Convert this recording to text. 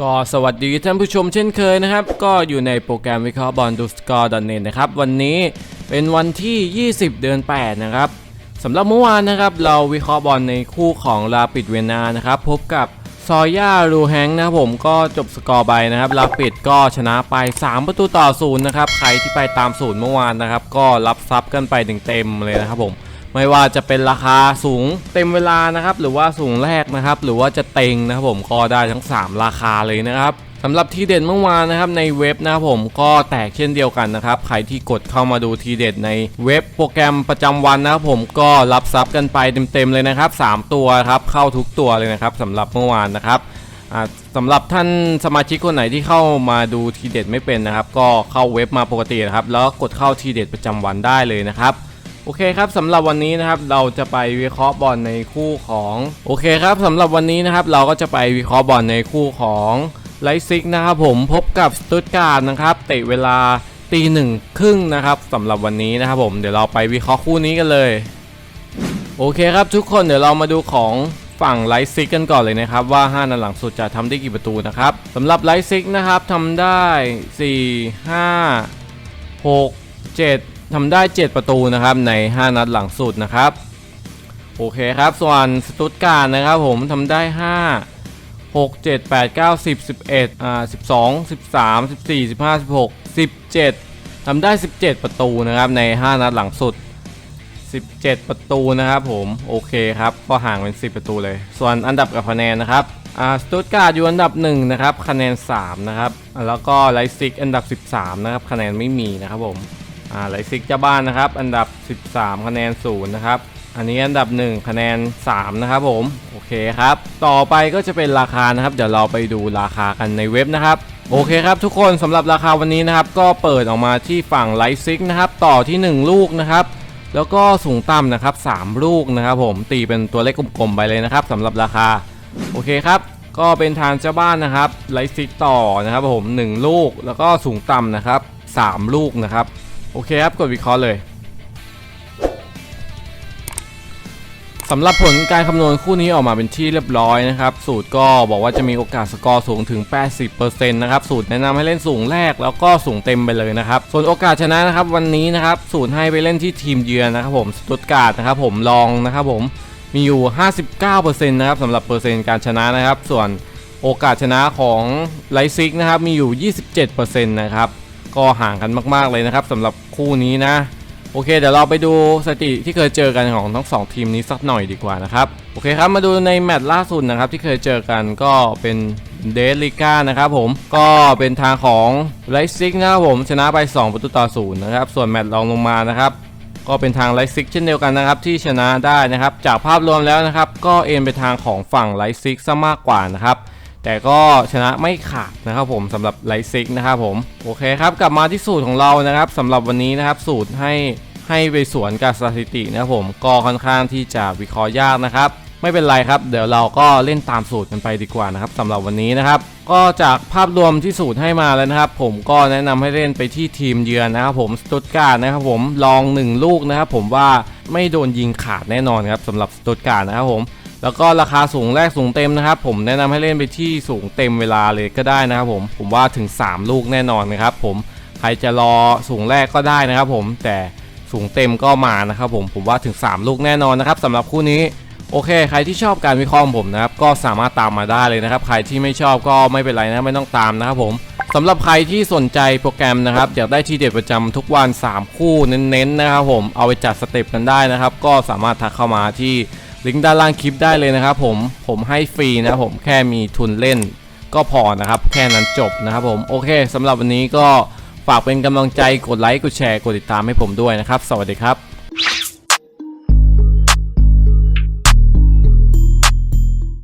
ก็สวัสดีท่านผู้ชมเช่นเคยนะครับ ก็อยู่ในโปรแกรมวิเคราะห์บอลดูสกอร์ดเน็ตนะครับ วันนี้เป็นวันที่ 20 เดือน 8 นะครับสำหรับเมื่อวานนะครับ เราวิเคราะห์บอลในคู่ของลาปิดเวียนานะครับ พบกับซอย่ารูแฮงค์นะครับผมก็จบสกอร์ไปนะครับลาปิดก็ชนะไป 3 ประตูต่อศูนย์นะครับ ใครที่ไปตามศูนย์เมื่อวานนะครับ ก็รับทรัพย์กันไปเต็มๆเลยนะครับผม ไม่ว่าจะเป็นราคาสูงเต็มเวลานะครับ หรือว่าสูงแรกนะครับ หรือว่าจะเต็งนะครับผมก็ได้ทั้ง 3 ราคาเลยนะครับสำหรับทีเด็ดเมื่อวานนะครับในเว็บนะครับผมก็แตกเช่นเดียวกันนะครับใครที่กดเข้ามาดูทีเด็ดในเว็บโปรแกรมประจำวันนะครับผมก็รับทรัพย์กันไปเต็มๆเลยนะครับ 3 ตัวครับเข้าทุกตัวเลยนะครับสำหรับเมื่อวานนะครับสำหรับท่านสมาชิกคนไหนที่เข้ามาดูทีเด็ดไม่เป็นนะครับ ก็เข้าเว็บมาปกตินะครับ แล้วก็กดเข้าทีเด็ดประจำวันได้เลยนะครับ โอเคครับสำหรับวันนี้นะครับเราจะไปวิเคราะห์บอลในคู่ของโอเคครับสำหรับวันนี้นะครับเราก็จะไปวิเคราะห์บอลในคู่ของไลซิกนะครับผมพบกับสตุตการ์ดนะครับเตะเวลาตีหนึ่งครึ่งนะครับสำหรับวันนี้นะครับผมเดี๋ยวเราไปวิเคราะห์คู่นี้กันเลยโอเคครับทุกคนเดี๋ยวเรามาดูของฝั่งไลซิกกันก่อนเลยนะครับว่า 5นัดหลังสุดจะทำได้กี่ประตูนะครับสำหรับไลซิกนะครับทำได้ 4 5 6 7 ทำได้ 7 ประตูนะครับใน 5 นัดหลังสุดนะครับโอเคครับส่วนสตุตการ์ดนะครับผมทำได้ 5 6 7 8 9 10 11อ่า12 13 14 15 16 17ทำได้ 17 ประตูนะครับใน 5 นัดหลังสุด 17 ประตูนะครับผมโอเคครับก็ห่างเป็น 10 ประตูเลย ส่วนอันดับกับคะแนนนะครับอ่าสตุตการ์ดอยู่อันดับ 1 นะครับ คะแนน 3 นะครับ แล้วก็ไลซิกอันดับ 13 นะครับ คะแนนไม่มีนะครับผม อ่าไลซิกเจ้าบ้านนะครับ อันดับ 13 คะแนน0นะครับ อันนี้อันดับ 1 คะแนน 3 นะครับผม โอเคครับ ต่อไปก็จะเป็นราคานะครับ เดี๋ยวเราไปดูราคากันในเว็บนะครับโอเคครับทุกคนสำหรับราคาวันนี้นะครับ ก็เปิดออกมาที่ฝั่งไลซิกนะครับต่อที่ 1 ลูกนะครับ แล้วก็สูงต่ำนะครับ 3 ลูกนะครับ ผมตีเป็นตัวเลขกลมๆไปเลยนะครับสำหรับราคา โอเคครับ ก็เป็นทางเจ้าบ้านนะครับไลซิกต่อนะครับผม 1 ลูกแล้วก็สูงต่ำนะครับ 3 ลูกนะครับ โอเคครับ กดวิเคราะห์เลยสำหรับผลการคำนวณคู่นี้ออกมาเป็นที่เรียบร้อยนะครับ สูตรก็บอกว่าจะมีโอกาสสกอร์สูงถึง 80%นะครับ สูตรแนะนำให้เล่นสูงแรกแล้วก็สูงเต็มไปเลยนะครับ ส่วนโอกาสชนะนะครับวันนี้นะครับ สูตรให้ไปเล่นที่ทีมเยือนนะครับผมสตุตการ์ดนะครับผมลองนะครับผมมีอยู่ 59%นะครับสำหรับเปอร์เซ็นต์การชนะนะครับ ส่วนโอกาสชนะของไลซิกนะครับมีอยู่ 27%นะครับ ก็ห่างกันมาก ๆเลยนะครับสำหรับคู่นี้นะ โอเค เดี๋ยวเราไปดูสถิติที่เคยเจอกันของทั้งสองทีมนี้สักหน่อยดีกว่านะครับโอเคครับมาดูในแมตช์ล่าสุดนะครับที่เคยเจอกันก็เป็นเดลิก้านะครับผมก็เป็นทางของไลซิกนะครับผมชนะไป 2 ประตูต่อศูนย์นะครับส่วนแมตช์รองลงมานะครับก็เป็นทางไลซิกเช่นเดียวกันนะครับที่ชนะได้นะครับจากภาพรวมแล้วนะครับก็เอ็นไปทางของฝั่งไลซิกซะมากกว่านะครับ แต่ก็ชนะไม่ขาดนะครับผมสำหรับไลซิกนะครับผมโอเคครับกลับมาที่สูตรของเรานะครับสำหรับวันนี้นะครับสูตรให้ให้ไปสวนกับสถิตินะครับผมก็ค่อนข้างที่จะวิเคราะห์ยากนะครับไม่เป็นไรครับ เดี๋ยวเราก็เล่นตามสูตรกันไปดีกว่านะครับสำหรับวันนี้นะครับ ก็จากภาพรวมที่สูตรให้มาแล้วนะครับ ผมก็แนะนำให้เล่นไปที่ทีมเยือนนะครับ ผมสตุตการ์ดนะครับ ผมลอง 1 ลูกนะครับ ผมว่าไม่โดนยิงขาดแน่นอนครับสำหรับสตุตการ์ดนะครับผม แล้วก็ราคาสูงแรกสูงเต็มนะครับ ผมแนะนำให้เล่นไปที่สูงเต็มเวลาเลยก็ได้นะครับผมผมว่าถึง 3 ลูกแน่นอนนะครับ ผมใครจะรอสูงแรกก็ได้นะครับ ผมแต่สูงเต็มก็มานะครับผมผมว่าถึง 3 ลูกแน่นอนนะครับสำหรับคู่นี้โอเค ใครที่ชอบการวิเคราะห์ผมนะครับ ก็สามารถตามมาได้เลยนะครับ ใครที่ไม่ชอบก็ไม่เป็นไรนะไม่ต้องตามนะครับผมสำหรับใครที่สนใจโปรแกรมนะครับอยากได้ทีเด็ดประจำทุกวัน 3 คู่เน้นๆนะครับผมเอาไปจัดสเต็ปกันได้นะครับ ก็สามารถทักเข้ามาที่ ลิงก์ด้านล่างคลิปได้เลยนะครับผมผมให้ฟรีนะผมแค่มีทุนเล่นก็พอนะครับ แค่นั้นจบนะครับผมโอเคสำหรับวันนี้ก็ฝากเป็นกำลังใจกดไลค์กดแชร์กดติดตามให้ผมด้วยนะครับ สวัสดีครับ